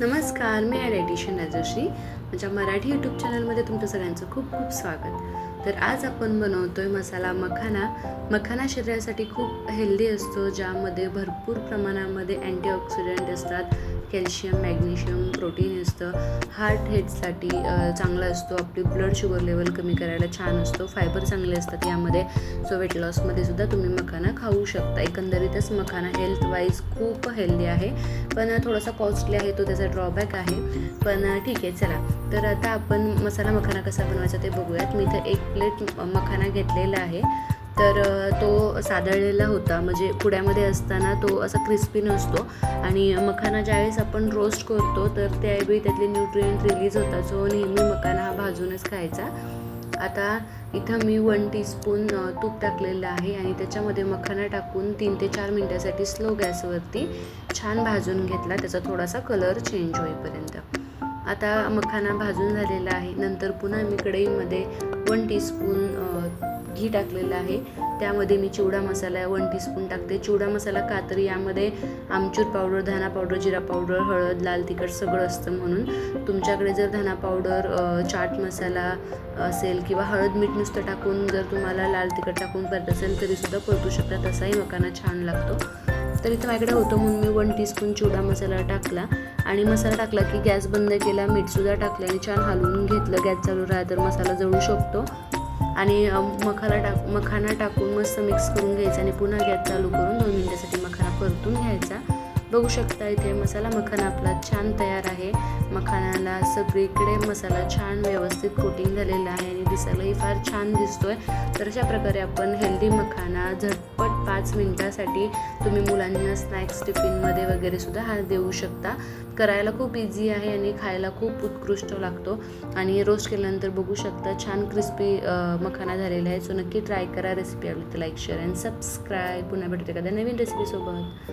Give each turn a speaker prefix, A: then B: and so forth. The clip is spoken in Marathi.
A: नमस्कार मी आहे डायटिशियन राजश्री माझ्या मराठी यूट्यूब चॅनलमध्ये तुमचं सगळ्यांचं खूप खूप स्वागत. तर आज आपण बनवतो आहे मसाला मखाना. मखाना शरीरासाठी खूप हेल्दी असतो ज्यामध्ये भरपूर प्रमाणामध्ये अँटीऑक्सिडंट असतात. कॅल्शियम मॅग्नेशियम प्रोटीन असतं. हार्ट हेडसाठी चांगला असतो. आपली ब्लड शुगर लेवल कमी करायला छान असतो. फायबर चांगले असतात यामध्ये. सो वेट लॉसमध्ये सुद्धा तुम्ही मखाना खाऊ शकता. एकंदरीतच मखाना हेल्थ वाईज खूप हेल्दी आहे. पण थोडासा कॉस्टली आहे तो त्याचा ड्रॉबॅक आहे. पण ठीक आहे चला. तर आता आपण मसाला मखाना कसा बनवायचा ते बघूयात. मी इथं एक प्लेट मखाना घेतलेला आहे. तर तो सादळलेला होता. म्हणजे पुड्यामध्ये असताना तो असा क्रिस्पी नसतो. आणि मखाना ज्यावेळेस आपण रोस्ट करतो तर त्यावेळी त्यातले न्यूट्रिएंट रिलीज होतात. सो नेहमी मखाना हा भाजूनच खायचा. आता इथं मी वन टीस्पून तूप टाकलेलं आहे. आणि त्याच्यामध्ये मखाना टाकून तीन ते चार मिनटासाठी स्लो गॅसवरती छान भाजून घेतला. त्याचा थोडासा कलर चेंज होईपर्यंत. आता मखाना भाजून झालेला आहे. नंतर पुन्हा मी कढईमध्ये वन टीस्पून घी टाकलेलं आहे. त्यामध्ये मी चिवडा मसाला वन टीस्पून टाकते. चिवडा मसाला का तर यामध्ये आमचूर पावडर धना पावडर जिरा पावडर हळद लाल तिखट सगळं असतं म्हणून. तुमच्याकडे जर धना पावडर चाट मसाला असेल किंवा हळद मीठ नुसतं टाकून जर तुम्हाला लाल तिखट टाकून करत असेल तरीसुद्धा परतू शकता. तसाही मकाना छान लागतो. तर इथं माझ्याकडे होतं म्हणून मी वन टीस्पून चिवडा मसाला टाकला. आणि मसाला टाकला की गॅस बंद केला मीठसुद्धा टाकलं आणि छान हलवून घेतलं. गॅस चालू राहा तर मसाला जळू शकतो. आणि मखाला मखाना टाक मखाना टाकून मस्त मिक्स करून घ्यायचा आणि पुन्हा गॅस चालू करून दोन मिनटासाठी मखाना परतून घ्यायचा. बघू शकता इथे मसाला मखाना आपला छान तयार आहे. मखानाला सगळीकडे मसाला छान व्यवस्थित कोटिंग झालेला आहे आणि दिसायलाही फार छान दिसतोय. तर अशा प्रकारे आपण हेल्दी मखाना झटपट पाच मिनटासाठी तुम्ही मुलांना स्नॅक्स टिफिनमध्ये वगैरे सुद्धा हा देऊ शकता. करायला खूप इझी आहे आणि खायला खूप उत्कृष्ट लागतो. आणि रोस्ट केल्यानंतर बघू शकता छान क्रिस्पी मखाना झालेला आहे. सो नक्की ट्राय करा रेसिपी आवडली तर लाईक शेअर अँड सबस्क्राईब पुन्हा भेटते एखाद्या नवीन रेसिपीसोबत